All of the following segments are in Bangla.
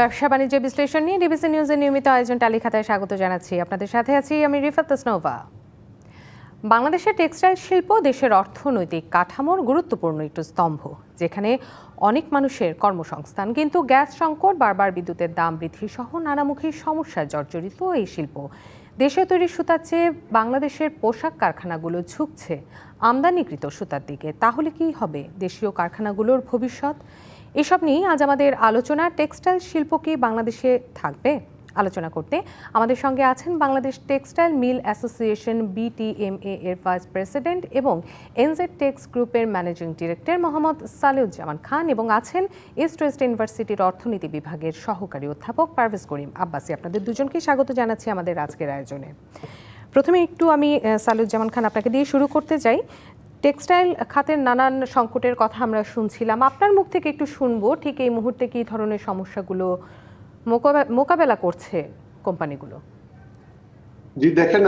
ব্যবসা বাণিজ্য বিশ্লেষণ নিয়ে ডিবিসি নিউজের নিয়মিত আয়োজন তালিকাতায় স্বাগত জানাচ্ছি। আপনাদের সাথে আছি আমি রিফাত তসনোভা। বাংলাদেশের টেক্সটাইল শিল্প দেশের অর্থনৈতিক কাঠামোর গুরুত্বপূর্ণ একটু স্তম্ভ, যেখানে অনেক মানুষের কর্মসংস্থান, কিন্তু গ্যাস সংকট, বারবার বিদ্যুতের দাম বৃদ্ধি সহ নানামুখী সমস্যায় জর্জরিত এই শিল্প। দেশে তৈরি সুতার চেয়ে বাংলাদেশের পোশাক কারখানাগুলো ঝুঁকছে। আমদানিকৃত সুতার দিকে, তাহলে কি হবে? দেশীয় কারখানাগুলোর ভবিষ্যৎ? এসব নিয়েই আজ আমাদের আলোচনা। টেক্সটাইল শিল্প কি বাংলাদেশে থাকবে? আলোচনা করতে আমাদের সঙ্গে আছেন Bangladesh textile mill association BTMA এর ভাইস প্রেসিডেন্ট এবং এনজেড টেক্স গ্রুপের ম্যানেজিং ডিরেক্টর মোহাম্মদ সালেউজ্জামান খান এবং আছেন ইস্ট ওয়েস্ট ইউনিভার্সিটির অর্থনীতি বিভাগের সহকারী অধ্যাপক পারভেজ করিম আব্বাসি। আপনাদের দুজনকে স্বাগত জানাচ্ছি আমাদের আজকের আয়োজনে। প্রথমে একটু আমি আহ, সালেউজ্জামান খান আপনাকে দিয়ে শুরু করতে চাই। টেক্সটাইল খাতের নানান সংকটের কথা আমরা শুনছিলাম। আপনার মুখ থেকে একটু শুনব, ঠিক এই মুহূর্তে কী ধরনের সমস্যাগুলো মোকাবে- মোকাবেলা করছে কোম্পানিগুলো? জি, দেখেন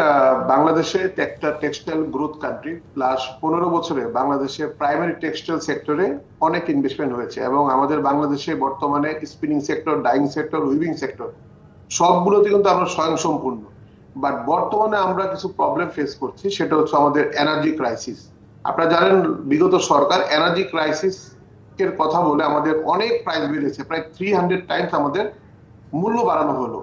বাংলাদেশে একটা টেক্সটাইল গ্রোথ কান্ট্রি, প্লাস পনেরো বছরে বাংলাদেশে প্রাইমারি টেক্সটাইল সেক্টরে অনেক ইনভেস্টমেন্ট হয়েছে এবং আমাদের বাংলাদেশে বর্তমানে spinning sector dyeing sector weaving sector সবগুলোতে কিন্তু আমরা স্বয়ংসম্পূর্ণ। বাট বর্তমানে আমরা কিছু প্রবলেম ফেস করছি, সেটা হচ্ছে আমাদের এনার্জি ক্রাইসিস আপনারা জানেন, বিগত সরকার এনার্জি ক্রাইসিস এর কথা বলে আমাদের অনেক প্রাইস বেড়েছে। প্রায় থ্রি হান্ড্রেড টাইমস আমাদের মূল্য বাড়ানো হলো।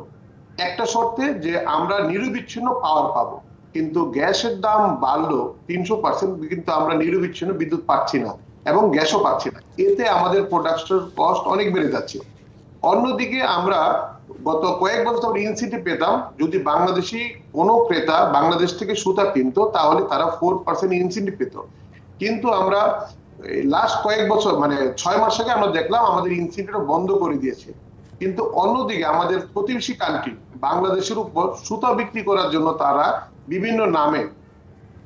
একটা শর্তে যে আমরা নিরবিচ্ছিন্ন পাওয়ার পাবো। কিন্তু গ্যাসের দাম বাড়লো তিনশো পার্সেন্ট কিন্তু আমরা নিরবিচ্ছিন্ন বিদ্যুৎ পাচ্ছি না এবং গ্যাসও পাচ্ছি না। এতে আমাদের প্রোডাকশন কস্ট অনেক বেড়ে যাচ্ছে। অন্যদিকে আমরা গত কয়েক বছর ইনসেন্টিভ পেতাম, যদি বাংলাদেশি কোনো ক্রেতা বাংলাদেশ থেকে সুতা কিনতো, তাহলে তারা ফোর পার্সেন্ট ইনসিটি পেত। কিন্তু আমরা লাস্ট কয়েক বছর মানে ছয় মাস আগে আমরা দেখলাম আমাদের ইনসিটিটা বন্ধ করে দিয়েছে। কিন্তু অন্যদিকে আমাদের প্রতিবেশী কান্ট্রি বাংলাদেশের উপর সুতা বিক্রি করার জন্য তারা বিভিন্ন নামে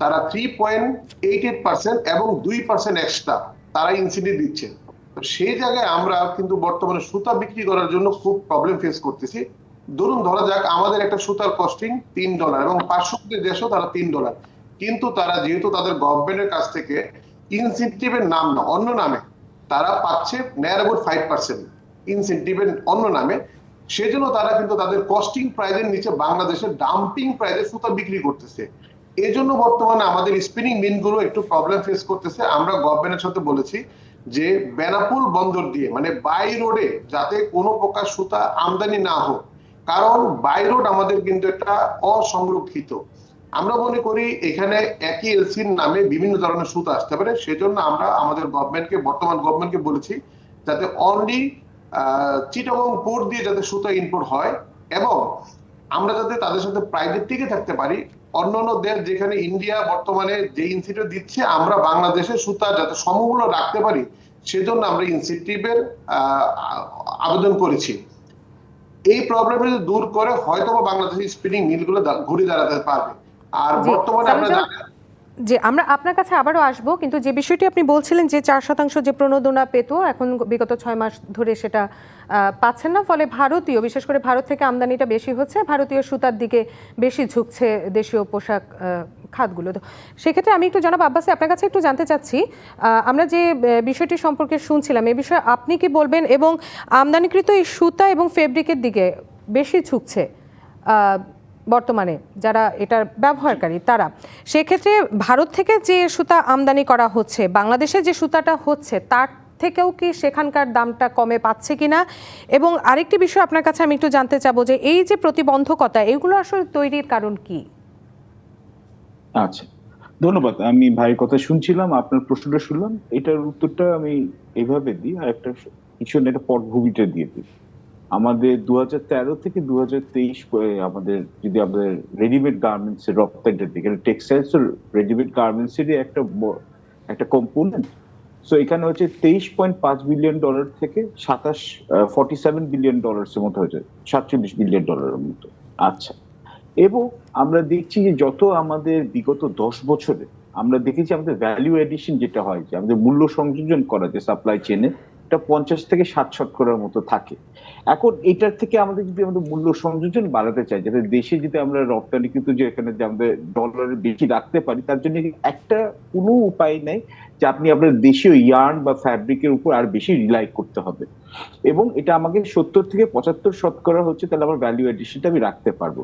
তারা three point eight eight percent এবং দুই পার্সেন্ট এক্সট্রা তারা ইনসেন্টিভ দিচ্ছে। সেই জায়গায় আমরা কিন্তু বর্তমানে সুতা বিক্রি করার জন্য খুব প্রবলেম ফেস করতেছি। ধরুন, ধরা যাক আমাদের একটা সুতার কস্টিং তিন ডলার এবং পার্শ্ববর্তী দেশেও তারা তিন ডলার কিন্তু তারা যেহেতু তাদের গভর্নমেন্টের কাছ থেকে ইনসেন্টিভের নাম না, অন্য নামে তারা পাচ্ছে নেয়ার অ্যাবাউট ফাইভ পার্সেন্ট ইনসেন্টিভের অন্য নামে। সেজন্য তারা কিন্তু তাদের কস্টিং প্রাইজের নিচে বাংলাদেশের ডাম্পিং প্রাইজে সুতা বিক্রি করতেছে। এই জন্য বর্তমানে আমাদের স্পিনিং মিলগুলো একটু প্রবলেম ফেস করতেছে। আমরা গভর্নমেন্টের সাথে বলেছি যে, বেনাপুল বন্দর দিয়ে মানে বাই রোডে যাতে কোনো প্রকার সুতা আমদানি না হোক। কারণ বাই রোড আমাদের কিন্তু একটা অসংরক্ষিত। আমরা মনে করি এখানে একই এলসির নামে বিভিন্ন ধরনের সুতা আসতে পারে। সেজন্য আমরা আমাদের গভর্নমেন্টকে বর্তমান গভর্নমেন্টকে বলেছি যাতে অনলি চিটাগং পোর্ট দিয়ে যাতে সুতা ইম্পোর্ট হয় এবং আমরা যাতে তাদের সাথে প্রাইভেট টিকে থাকতে পারি। অন্যান্য দেশ যেখানে ইন্ডিয়া বর্তমানে যে ইনসেন্টিভ দিচ্ছে আমরা বাংলাদেশে সুতা যাতে সমমূল্য রাখতে পারি সেজন্য আমরা ইনসেন্টিভের আবেদন করেছি। এই প্রবলেম যদি দূর করে হয়তো বাংলাদেশের স্পিনিং মিলগুলো ঘুরে দাঁড়াতে পারবে। আর বর্তমানে আমরা যে আমরা আপনার কাছে আবারও আসব, কিন্তু যে বিষয়টি আপনি বলছিলেন যে চার শতাংশ যে প্রণোদনা পেত, এখন বিগত ছয় মাস ধরে সেটা পাচ্ছেন না, ফলে ভারতীয়, বিশেষ করে ভারত থেকে আমদানিটা বেশি হচ্ছে, ভারতীয় সুতার দিকে বেশি ঝুঁকছে দেশীয় পোশাক খাতগুলো তো সেক্ষেত্রে আমি একটু জানাব আব্বাসে, আপনার কাছে একটু জানতে চাচ্ছি আমরা যে বিষয়টি সম্পর্কে শুনছিলাম, এ বিষয়ে আপনি কি বলবেন এবং আমদানিকৃত এই সুতা এবং ফেব্রিকের দিকে বেশি ঝুঁকছে বর্তমানে যারা এটার ব্যবহারকারী, তারা। সেক্ষেত্রে ভারত থেকে যে সুতা আমদানি করা হচ্ছে, বাংলাদেশে যে সুতাটা হচ্ছে, তার থেকেও কি সেখানকার দামটা কমে পাচ্ছে কিনা? এবং আরেকটি বিষয় আপনার কাছে আমি একটু জানতে চাবো যে, এই যে প্রতিবন্ধকতা, এগুলো আসলে তৈরির কারণ কি? আচ্ছা। ধন্যবাদ। আমি ভাইয়ের কথা শুনছিলাম, আপনার প্রশ্নটা শুনলাম। এটার উত্তরটা আমি এইভাবে দিই, আর একটা পিছনে একটা পটভূমিটা দিয়ে দিই। আমাদের দু থেকে দু আমাদের যদি আমাদের রেডিমেড গার্মেন্টস এর রপ্তানিটার দিকে টেক্সটাইলস রেডিমেড গার্মেন্টস এরই একটা একটা কম্পোনেন্ট সো এখানে হচ্ছে তেইশ পয়েন্ট পাঁচ বিলিয়ন ডলার থেকে সাতাশ ফর্টি সেভেন বিলিয়ন ডলার এর মতো হয়েছে, সাতচল্লিশ বিলিয়ন ডলারের মতো। আচ্ছা। এবং আমরা দেখছি যে যত আমাদের বিগত দশ বছরে আমরা দেখেছি আমাদের ভ্যালু এডিশন যেটা হয়, যে আমাদের মূল্য সংযোজন করা, যে সাপ্লাই চেনে একটা পঞ্চাশ থেকে ষাট শতকরার মতো থাকে। এখন এটার থেকে আমাদের যদি আমাদের মূল্য সংযোজন বাড়াতে চাই, যাতে দেশে যদি আমরা রপ্তানি কিন্তু যে এখানে যে আমাদের ডলারের বেশি রাখতে পারি, তার জন্য একটা কোনো উপায় নেই যে আপনি আপনার দেশীয় ইয়ার্ন বা ফ্যাব্রিকের উপর আর বেশি রিলাই করতে হবে। এবং এটা আমাকে সত্তর থেকে পঁচাত্তর শতকরা হচ্ছে, তাহলে আমার ভ্যালু এডিশনটা আমি রাখতে পারব।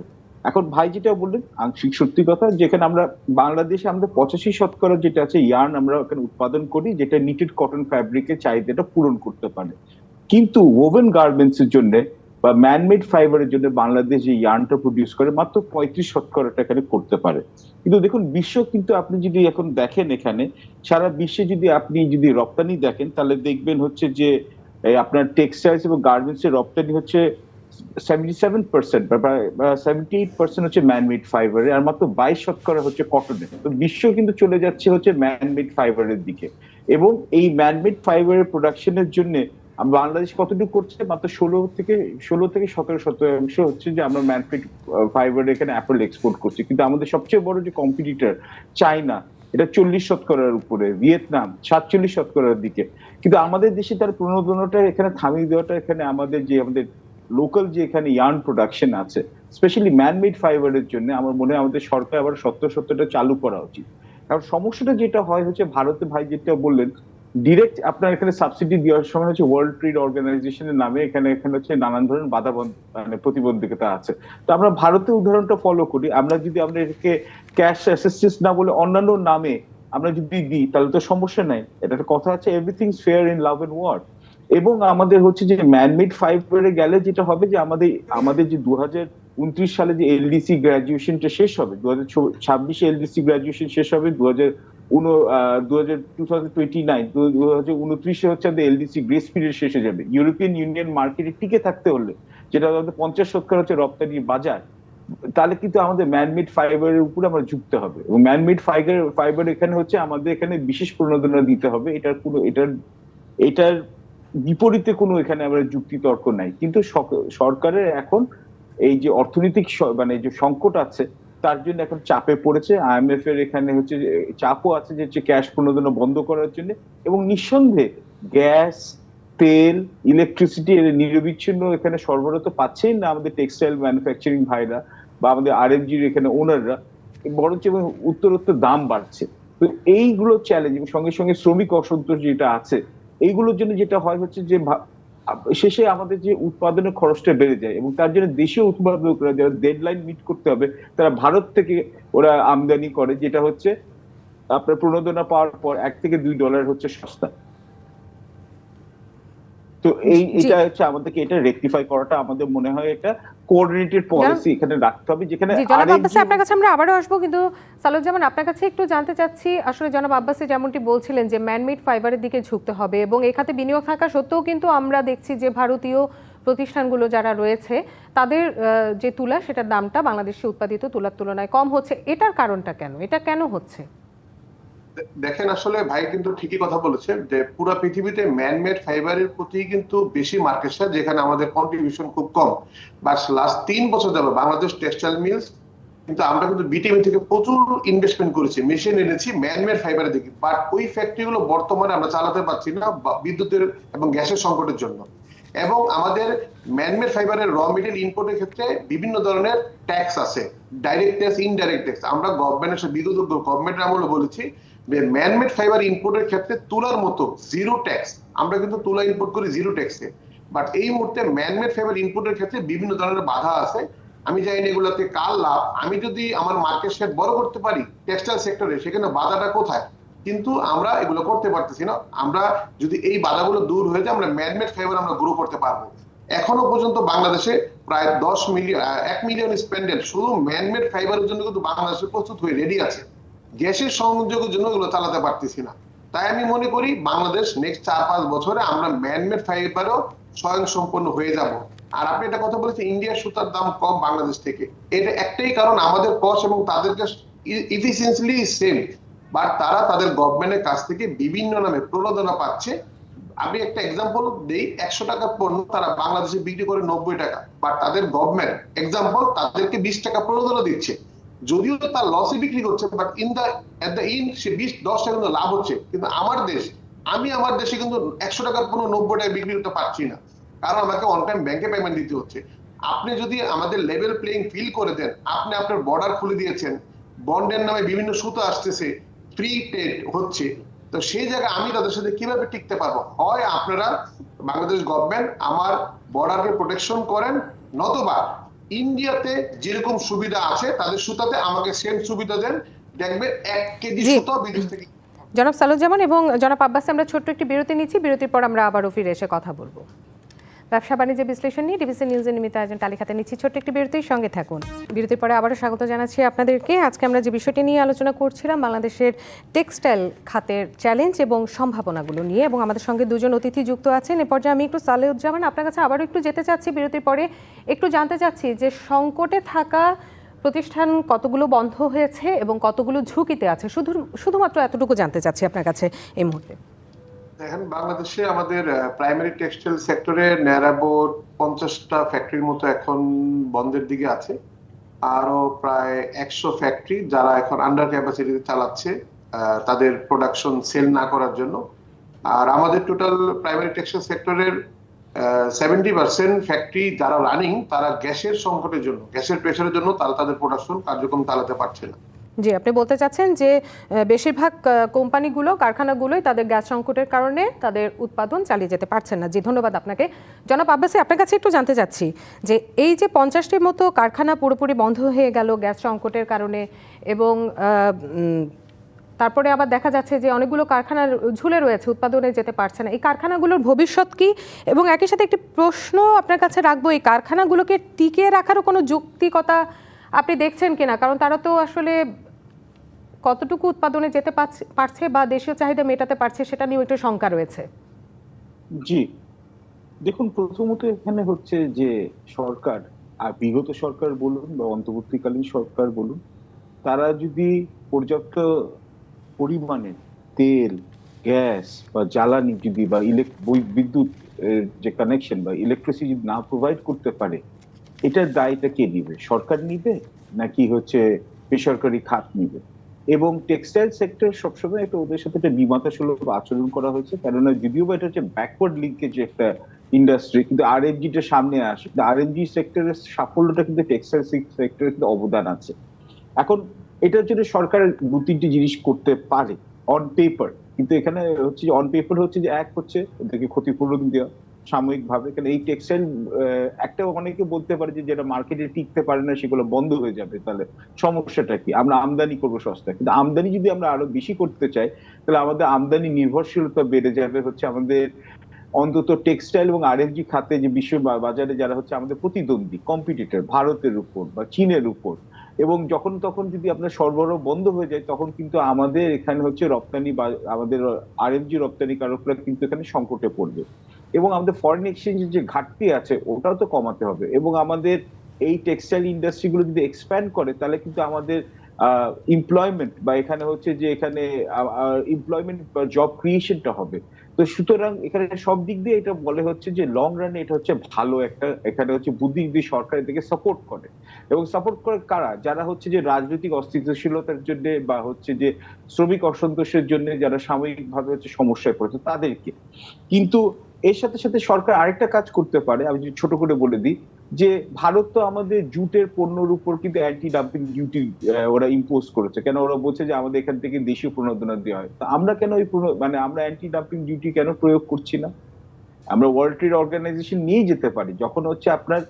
এখন ভাই যেটা বললেন, আংশিক সত্যি কথা, যেখানে আমরা বাংলাদেশে আমাদের পঁচাশি শতকরা যেটা আছে ইয়ার্ন আমরা এখানে উৎপাদন করি, যেটা নিটেড কটন ফ্যাব্রিকের চাহিদাটা পূরণ করতে পারে। কিন্তু ওভেন গার্মেন্টস এর জন্য বা ম্যানমেড ফাইবারের জন্য বাংলাদেশ যে ইয়ার্নটা প্রডিউস করে মাত্র পঁয়ত্রিশ শতকরাটা এখানে করতে পারে। কিন্তু দেখুন, বিশ্ব কিন্তু আপনি যদি এখন দেখেন এখানে, সারা বিশ্বে যদি আপনি যদি রপ্তানি দেখেন, তাহলে দেখবেন হচ্ছে যে আপনার টেক্সটাইলস এবং গার্মেন্টস এর রপ্তানি হচ্ছে হচ্ছে ম্যানমেড ফাইবারে আর মাত্র বাইশ শতকরা হচ্ছে কটনের তো বিশ্ব কিন্তু চলে যাচ্ছে হচ্ছে ম্যানমেড ফাইবারের দিকে। এবং এই ম্যানমেড ফাইবারের প্রোডাকশনের জন্য বাংলাদেশ কতটুকু করছে? মাত্র ষোলো থেকে ষোলো থেকে সতেরো শতাংশ হচ্ছে যে আমরা ম্যানমেড ফাইবার এখানে অ্যাপল এক্সপোর্ট করছি। কিন্তু আমাদের সবচেয়ে বড় যে কম্পিটিটর চায়না এটা চল্লিশ শতকরার উপরে। ভিয়েতনাম সাতচল্লিশ শতকরার দিকে। কিন্তু আমাদের দেশে তার প্রণোদনাটা এখানে থামিয়ে দেওয়াটা এখানে আমাদের যে আমাদের লোকাল যে এখানে ইয়ার্ন প্রোডাকশন আছে স্পেশালি ম্যানমেড ফাইবারের জন্য আমার মনে হয় আমাদের সরকার আবার সত্তর সত্তরটা চালু করা উচিত। কারণ সমস্যাটা যেটা হয় হচ্ছে ভারতে ভাই যেটা বললেন ডিরেক্ট আপনার এখানে সাবসিডি দেওয়ার সময় হচ্ছে ওয়ার্ল্ড ট্রেড অর্গানাইজেশনের নামে এখানে এখানে হচ্ছে নানান ধরনের বাধা মানে প্রতিবন্ধকতা আছে। তো আমরা ভারতের উদাহরণটা ফলো করি, আমরা যদি আমরা এটাকে ক্যাশ অ্যাসিস্ট্যান্স না বলে অন্যান্য নামে আমরা যদি দিই, তাহলে তো সমস্যা নাই। এটা একটা কথা আছে everything fair in love and war এবং আমাদের হচ্ছে যে ম্যানমেড ফাইবারে গেলে যেটা হবে যে আমাদের আমাদের যে দু উনত্রিশ সালে যে এলডিসি গ্রাজুয়েশনটা শেষ হবে দু হাজার ছাব্বিশে এলডিসি গ্রাজুয়েশন শেষ হবে দু হাজার দু হাজার টু থাউজেন্ড টোয়েন্টি নাইন, দু হাজার উনত্রিশে হচ্ছে আমাদের এলডিসি গ্রেস পিরিয়ড শেষ হয়ে যাবে। ইউরোপিয়ান ইউনিয়ন মার্কেটে টিকে থাকতে হলে, যেটা আমাদের পঞ্চাশ শতকরা হচ্ছে রপ্তানি বাজার, তাহলে কিন্তু আমাদের ম্যানমেড ফাইবারের উপরে আমরা ঝুঁকতে হবে। এবং ম্যানমেড ফাইবার ফাইবার এখানে হচ্ছে আমাদের এখানে বিশেষ প্রণোদনা দিতে হবে, এটার কোনো, এটার এটার বিপরীতে কোনো এখানে আমরা যুক্তি তর্ক নাই। কিন্তু সরকারের এখন এই যে অর্থনৈতিক মানে যে সংকট আছে, তার জন্য এখন চাপে পড়েছে। আইএমএফ এর এখানে হচ্ছে চাপও আছে যে হচ্ছে ক্যাশ প্রণোদনা বন্ধ করার জন্য এবং নিঃসন্দেহে গ্যাস, তেল ইলেকট্রিসিটি এর নিরবিচ্ছিন্ন এখানে সরবরাহ তো পাচ্ছেই না আমাদের টেক্সটাইল ম্যানুফ্যাকচারিং ভাইরা বা আমাদের আর আরএফজির এখানে ওনাররা বরঞ্চ এবং উত্তরোত্তর দাম বাড়ছে। তো এইগুলো চ্যালেঞ্জ এবং সঙ্গে সঙ্গে শ্রমিক অসন্তোষ যেটা আছে এইগুলোর জন্য যেটা হয় হচ্ছে যে শেষে আমাদের যে উৎপাদনের খরচটা বেড়ে যায় এবং তার জন্য দেশীয় উৎপাদকরা যারা ডেডলাইন মিট করতে হবে তারা ভারত থেকে ওরা আমদানি করে যেটা হচ্ছে আপনার প্রণোদনা পাওয়ার পর এক থেকে দুই ডলার হচ্ছে সস্তা। তো এই এটা হচ্ছে আমাদেরকে এটা রেকটিফাই করাটা আমাদের মনে হয় এটা কোঅর্ডিনেটেড পলিসি এখানে রাখতে হবে যেখানে জনাব আব্বাসি আপনার কাছে আমরা আবারও আসব কিন্তু সালুজ্জামান আপনার কাছে একটু জানতে চাচ্ছি আসলে জনাব আব্বাসি যেমনটি বলছিলেন যে ম্যানমেড ফাইবারের দিকে ঝুঁকতে হবে এবং এই খাতে বিনিয়োগ থাকা সত্ত্বেও কিন্তু আমরা দেখছি যে ভারতীয় প্রতিষ্ঠানগুলো যারা রয়েছে তাদের যে তুলা সেটার দামটা বাংলাদেশে উৎপাদিত তুলার তুলনায় কম হচ্ছে। এটার কারণটা কেন? এটা কেন হচ্ছে? দেখেন আসলে ভাই কিন্তু ঠিকই কথা বলেছে যে পুরো পৃথিবীতে ম্যানমেড ফাইবারের প্রতি কিন্তু বেশি মার্কেট শেয়ার যেখানে আমাদের কন্ট্রিবিউশন খুব কম। বাট লাস্ট তিন বছর যাবে বাংলাদেশ টেক্সটাইল মিলস কিন্তু আমরা কিন্তু বিটিএম থেকে প্রচুর ইনভেস্টমেন্ট করেছি মেশিন এনেছি ম্যানমেড ফাইবারের দিকে বাট ওই ফ্যাক্টরি গুলো বর্তমানে আমরা চালাতে পারছি না বিদ্যুতের এবং গ্যাসের সংকটের জন্য। এবং আমাদের ম্যানমেড ফাইবারের র মেটেরিয়াল ইম্পোর্টের ক্ষেত্রে বিভিন্ন ধরনের ট্যাক্স আছে ডাইরেক্ট ট্যাক্স ইনডাইরেক্ট ট্যাক্স আমরা গভর্নমেন্টের সাথে বিদ্যুৎ গভর্নমেন্টের আমলে বলেছি ম্যানমেড ফাইবার ইম্পোর্টের ক্ষেত্রে তুলার মতো জিরো ট্যাক্স আমরা কিন্তু তুলা ইম্পোর্ট করি জিরো ট্যাক্সে বাট এই মুহূর্তে ম্যানমেড ফাইবার ইম্পোর্টের ক্ষেত্রে বিভিন্ন ধরনের বাধা আছে। আমি জানি না এগুলোতে কার লাভ। আমি যদি আমার মার্কেট শেয়ার বড় করতে পারি টেক্সটাইল সেক্টরে সেখানে বাধাটা কোথায়? কিন্তু আমরা এগুলো করতে পারতেছি না। আমরা যদি এই বাধাগুলো দূর হয়ে যায়, আমরা ম্যানমেড ফাইবার আমরা গ্রো করতে পারব। এখনও পর্যন্ত বাংলাদেশে প্রায় দশ মিলিয়ন এক মিলিয়ন স্পেন্ডেড শুধু ম্যানমেড ফাইবারের জন্য কিন্তু বাংলাদেশে প্রস্তুত হয়ে রেডি আছে। গ্যাসের সংযোগের জন্য এগুলো চালাতে পারতেছি না। তাই আমি মনে করি বাংলাদেশ নেক্সট চার পাঁচ বছরে আমরা ম্যানমেড ফাইবারও স্বয়ং সম্পন্ন হয়ে যাব। আর আপনি একটা কথা বলেছেন ইন্ডিয়ার সুতার দাম কম বাংলাদেশ থেকে। এটা একটাই কারণ, আমাদের কস্ট এবং তাদেরকে ইফিসিয়েন্সলি সেম বাট তারা তাদের গভর্নমেন্টের কাছ থেকে বিভিন্ন নামে প্রণোদনা পাচ্ছে। আমি একটা এক্সাম্পল দেই, একশো টাকা পণ্য তারা বাংলাদেশে বিক্রি করে নব্বই টাকা। বাট তাদের গভর্নমেন্ট এক্সাম্পল তাদেরকে বিশ টাকা প্রণোদনা দিচ্ছে। যদিও তার লসে বিক্রি করছে but in the at the in সে বিশ, দশ টাকা কিন্তু লাভ হচ্ছে। কিন্তু আমার দেশ, আমি আমার দেশে কিন্তু একশো টাকার কোনো নব্বই টাকা বিক্রি করতে পারছি না। কারণ আমাকে অন টাইম ব্যাংকে পেমেন্ট দিতে হচ্ছে। আপনি যদি আমাদের লেভেল প্লেইং ফিল করে দেন, আপনি আপনার বর্ডার খুলে দিয়েছেন, বন্ডের নামে বিভিন্ন সুতো আসতেছে ফ্রি পেড হচ্ছে, তো সেই জায়গায় আমি তাদের সাথে কীভাবে টিকতে পারব? হয় আপনারা বাংলাদেশ গভর্নমেন্ট আমার বর্ডারকে প্রোটেকশন করেন, নতবা ইন্ডিয়াতে যেরকম সুবিধা আছে তাদের সুতাতে আমাকে সেম সুবিধা দেন। দেখবে এক কেজি সুতা সুতো বিদেশ থেকে জনাব সালুজ্জামান এবং জনাব আব্বাসে আমরা ছোট্ট একটি বিরতি নিচ্ছি। বিরতির পর আমরা আবারও ফিরে এসে কথা বলব। ব্যবসা বাণিজ্য বিশ্লেষণ নিয়ে ডিবিসি নিউজের নিমিত্ত আয়োজন তালিকাতে নিচ্ছি ছোট্ট একটি বিরতির সঙ্গে থাকুন। বিরতির পরে আবারও স্বাগত জানাচ্ছি আপনাদেরকে। আজকে আমরা যে বিষয়টি নিয়ে আলোচনা করছিলাম, বাংলাদেশের টেক্সটাইল খাতের চ্যালেঞ্জ এবং সম্ভাবনাগুলো নিয়ে এবং আমাদের সঙ্গে দুজন অতিথি যুক্ত আছেন। এ পর্যায়ে আমি একটু সালেউজ্জামান আপনার কাছে আবারও একটু যেতে চাচ্ছি। বিরতির পরে একটু জানতে চাচ্ছি যে সংকটে থাকা প্রতিষ্ঠান কতগুলো বন্ধ হয়েছে এবং কতগুলো ঝুঁকিতে আছে? শুধু শুধুমাত্র এতটুকু জানতে চাচ্ছি আপনার কাছে এই মুহূর্তে। দেখেন, বাংলাদেশে আমাদের প্রাইমারি টেক্সটাইল সেক্টরে ন্যারাবোর্ড পঞ্চাশটা ফ্যাক্টরির মতো এখন বন্ধের দিকে আছে। আরও প্রায় একশো ফ্যাক্টরি যারা এখন আন্ডার ক্যাপাসিটিতে চালাচ্ছে তাদের প্রোডাকশন সেল না করার জন্য। আর আমাদের টোটাল প্রাইমারি টেক্সটাইল সেক্টরের সেভেন্টি পার্সেন্ট ফ্যাক্টরি যারা রানিং তারা গ্যাসের সংকটের জন্য, গ্যাসের প্রেশারের জন্য তারা তাদের প্রোডাকশন কার্যক্রম চালাতে পারছে না। জি, আপনি বলতে চাচ্ছেন যে বেশিরভাগ কোম্পানিগুলো, কারখানাগুলোই তাদের গ্যাস সংকটের কারণে তাদের উৎপাদন চালিয়ে যেতে পারছেন না। জি, ধন্যবাদ আপনাকে। জনাব আব্বাসি, আপনার কাছে একটু জানতে চাচ্ছি যে, এই যে পঞ্চাশটির মতো কারখানা পুরোপুরি বন্ধ হয়ে গেল গ্যাস সংকটের কারণে এবং তারপরে আবার দেখা যাচ্ছে যে, অনেকগুলো কারখানার ঝুলে রয়েছে, উৎপাদনে যেতে পারছে না। এই কারখানাগুলোর ভবিষ্যৎ কি? এবং একই সাথে একটি প্রশ্ন আপনার কাছে রাখব, এই কারখানাগুলোকে টিকিয়ে রাখারও কোনো যৌক্তিকতা আপনি দেখছেন কিনা? কারণ তারা তো আসলে কতটুকু উৎপাদনে যেতে পারছে- বা দেশীয় চাহিদা মেটাতে পারছে সেটা নিয়েও একটু শঙ্কা রয়েছে। জি। দেখুন, প্রথমত এখানে হচ্ছে যে সরকার, আর বিগত সরকার বলুন বা অন্তর্বর্তীকালীন সরকার বলুন, তারা যদি পর্যাপ্ত পরিমাণে তেল, গ্যাস বা জ্বালানি যদি বা বিদ্যুৎ যে কানেকশন বা ইলেকট্রিসিটি না প্রোভাইড করতে পারে, এটার দায়টা কে নিবে? সরকার নিবে নাকি হচ্ছে বেসরকারি খাত নিবে? এবং টেক্সটাইল সেক্টর সবসময় একটা ওদের সাথে একটা নিমাতা সুলভ আচরণ করা হয়েছে। কেননা যদিও বা এটা হচ্ছে ব্যাকওয়ার্ড লিঙ্কেজ একটা ইন্ডাস্ট্রি কিন্তু আর টা সামনে আসে, কিন্তু আর সেক্টরের সাফল্যটা কিন্তু টেক্সটাইল সেক্টরের কিন্তু অবদান আছে। এখন এটার জন্য সরকার দু তিনটি জিনিস করতে পারে অন পেপার কিন্তু এখানে হচ্ছে অন পেপার হচ্ছে যে, এক হচ্ছে ওদেরকে ক্ষতিপূরণ দেওয়া সাময়িক ভাবে কারণ এই টেক্সটাইল একটা অনেকে বলতে পারে যে যেটা মার্কেটে টিকতে পারে না সেগুলো বন্ধ হয়ে যাবে, তাহলে সমস্যাটা কি? আমরা আমদানি করব সস্তা কিন্তু আমদানি যদি আমরা আরও বেশি করতে চাই, তাহলে আমাদের আমদানি নির্ভরশীলতা বেড়ে যাবে হচ্ছে আমাদের অন্তত টেক্সটাইল এবং আরএফজি খাতে যে বিশ্ব বাজারে যারা হচ্ছে আমাদের প্রতিদ্বন্দ্বী কম্পিটিটর ভারতের উপর বা চীনের উপর। এবং যখন তখন যদি আপনার সরবরাহ বন্ধ হয়ে যায়, তখন কিন্তু আমাদের এখানে হচ্ছে রপ্তানি বা, আমাদের আরএফজি রপ্তানিকারকরা কিন্তু এখানে সংকটে পড়বে। এবং আমাদের ফরেন এক্সচেঞ্জের যে ঘাটতি আছে, ওটাও তো কমাতে হবে। এবং আমাদের এই টেক্সটাইল ইন্ডাস্ট্রিগুলো যদি এক্সপ্যান্ড করে, তাহলে কিন্তু আমাদের এমপ্লয়মেন্ট বা এখানে হচ্ছে যে এখানে এমপ্লয়মেন্ট বা জব ক্রিয়েশনটা হবে। তো সুতরাং এখানে সব দিক দিয়ে এটা বলে হচ্ছে যে লং রানে এটা হচ্ছে ভালো একটা, এখানে হচ্ছে বুদ্ধি বুদ্ধিজীবী সরকার এদিকে সাপোর্ট করে। এবং সাপোর্ট করে কারা? যারা হচ্ছে যে রাজনৈতিক অস্থিতিশীলতার জন্য বা হচ্ছে যে শ্রমিক অসন্তোষের জন্য যারা সাময়িকভাবে হচ্ছে সমস্যায় পড়েছে, তাদেরকে। কিন্তু এর সাথে সাথে সরকার আরেকটা কাজ করতে পারে, আমি যদি ছোট করে বলে দিই, যে ভারত তো আমাদের জুটের পণ্যের উপর কিন্তু অ্যান্টি ডাম্পিং ডিউটি ওরা ইম্পোজ করেছে। কেন ওরা বলছে যে আমাদের এখান থেকে দেশীয় প্রণোদনা দেওয়া হয়? তো আমরা কেন ওই মানে আমরা অ্যান্টি ডাম্পিং ডিউটি কেন প্রয়োগ করছি না? আমরা ওয়ার্ল্ড ট্রেড অর্গানাইজেশন নিয়ে যেতে পারি। যখন হচ্ছে আপনার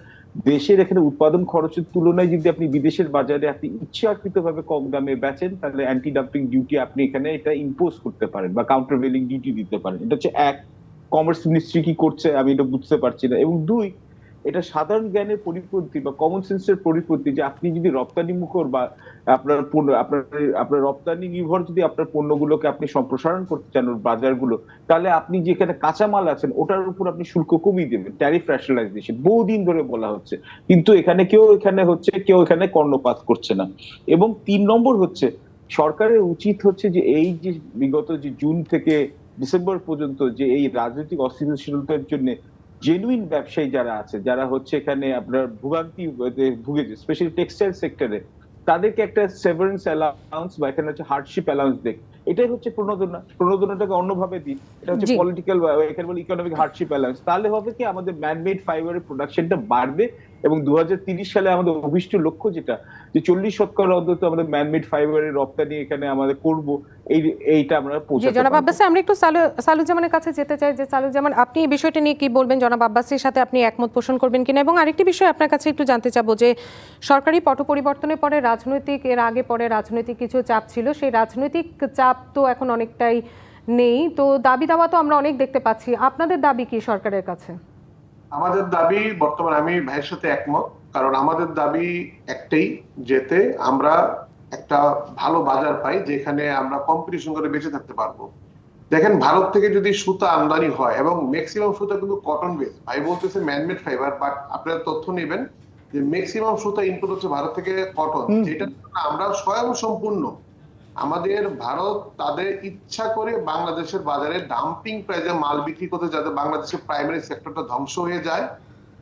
দেশের এখানে উৎপাদন খরচের তুলনায় যদি আপনি বিদেশের বাজারে আপনি ইচ্ছাকৃত ভাবে কম দামে বেচেন, তাহলে অ্যান্টি ডাম্পিং ডিউটি আপনি এখানে এটা ইম্পোজ করতে পারেন বা কাউন্টার ভেলিং ডিউটি দিতে পারেন। এটা হচ্ছে এক। কমার্স মিনিস্ট্রি কি করছে, আমি এটা বুঝতে পারছি না। এবং দুই, এটা সাধারণ জ্ঞানের পরিপন্থী বা কমন সেন্সের পরিপন্থী যে আপনি যদি রপ্তানি মুখর বা আপনার পণ্য, আপনার আপনার রপ্তানি নির্ভর যদি আপনার পণ্যগুলোকে আপনি সম্প্রসারণ করতে চান বাজারগুলো, তাহলে আপনি যেখানে কাঁচামাল আছেন, ওটার উপর আপনি শুল্ক কমিয়ে দেবেন ট্যারিফ র্যাশনালাইজেশন বহুদিন ধরে বলা হচ্ছে। কিন্তু এখানে কেউ এখানে হচ্ছে, কেউ এখানে কর্ণপাত করছে না। এবং তিন নম্বর হচ্ছে, সরকারের উচিত হচ্ছে যে এই যে বিগত যে জুন থেকে ডিসেম্বর পর্যন্ত যে এই রাজনৈতিক অস্থিতিশীলতার জন্য জেনুইন ব্যবসায়ী যারা আছে যারা হচ্ছে এখানে আপনার ভোগান্তি ভুগেছে স্পেশালি টেক্সটাইল সেক্টরে তাদেরকে একটা সেভারেন্স অ্যালাউন্স বা এখানে হচ্ছে হার্ডশিপ অ্যালাউন্স দেখ এটাই হচ্ছে প্রণোদনা প্রণোদনাটাকে অন্যভাবে দিন। এটা হচ্ছে। পলিটিক্যাল এখানে বলে ইকোনমিক হার্ডশিপ ব্যালেন্স তাহলে হবে কি আমাদের ম্যানমেড ফাইবারের প্রোডাকশনটা বাড়বে এবং দু সালে আমাদের অভিষ্ট লক্ষ্য যেটা যে চল্লিশ শতকরা অন্তত আমাদের ম্যানমেড ফাইবারের রপ্তানি এখানে আমাদের করব এই এইটা আমরা জি পৌঁছাতে জনাব। আব্বাসি আমরা একটু সালু সালুজ্জামানের কাছে যেতে চাই যে সালুজ্জামান আপনি এই বিষয়টা নিয়ে কি বলবেন? জনাব আব্বাসির সাথে আপনি একমত পোষণ করবেন কিনা? এবং আরেকটি বিষয় আপনার কাছে একটু জানতে চাবো যে সরকারি পট পরিবর্তনের পরে রাজনৈতিক এর আগে পরে রাজনৈতিক কিছু চাপ ছিল সেই রাজনৈতিক চাপ তো এখন অনেকটাই নেই। তো দাবি দাওয়া তো আমরা অনেক দেখতে পাচ্ছি। আপনাদের দাবি কি সরকারের কাছে? আমাদের দাবি বর্তমানে আমি ভাইয়ের সাথে একমত কারণ আমাদের দাবি একটাই যেতে আমরা একটা ভালো বাজার পাই যেখানে আমরা কম্পিটিশন করে বেঁচে থাকতে পারব। দেখেন ভারত থেকে যদি সুতা আমদানি হয় এবং ম্যাক্সিমাম সুতা কিন্তু কটন বেস ভাই বলতেছে ম্যানমেড ফাইবার বাট আপনারা তথ্য নেবেন যে ম্যাক্সিমাম সুতা ইনপুট হচ্ছে ভারত থেকে কটন যেটা আমরা স্বয়ং সম্পূর্ণ আমাদের ভারত তাদের ইচ্ছা করে বাংলাদেশের বাজারে ডাম্পিং প্রাইসে মাল বিক্রি করতে যাতে বাংলাদেশের প্রাইমারি সেক্টরটা ধ্বংস হয়ে যায়।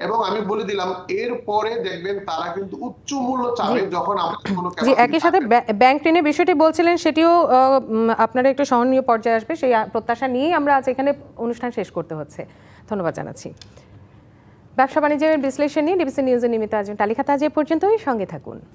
এবং আমি বলে দিলাম এর পরে দেখবেন তারা কিন্তু উচ্চ মূল্য চাবে যখন আমাদের কোনো জি একই সাথে ব্যাংক ঋণের বিষয়টি বলছিলেন সেটিও আপনারা একটু সহনীয় পর্যায়ে আসবে। সেই প্রত্যাশা নিয়েই আমরা আজ এখানে অনুষ্ঠান শেষ করতে হচ্ছে। ধন্যবাদ জানাচ্ছি। ব্যবসা বাণিজ্যের বিশ্লেষণ নিয়ে ডিবিসি নিউজের নিমিত্ত আয়োজন তালিকাতে আজ এ পর্যন্তই। সঙ্গে থাকুন।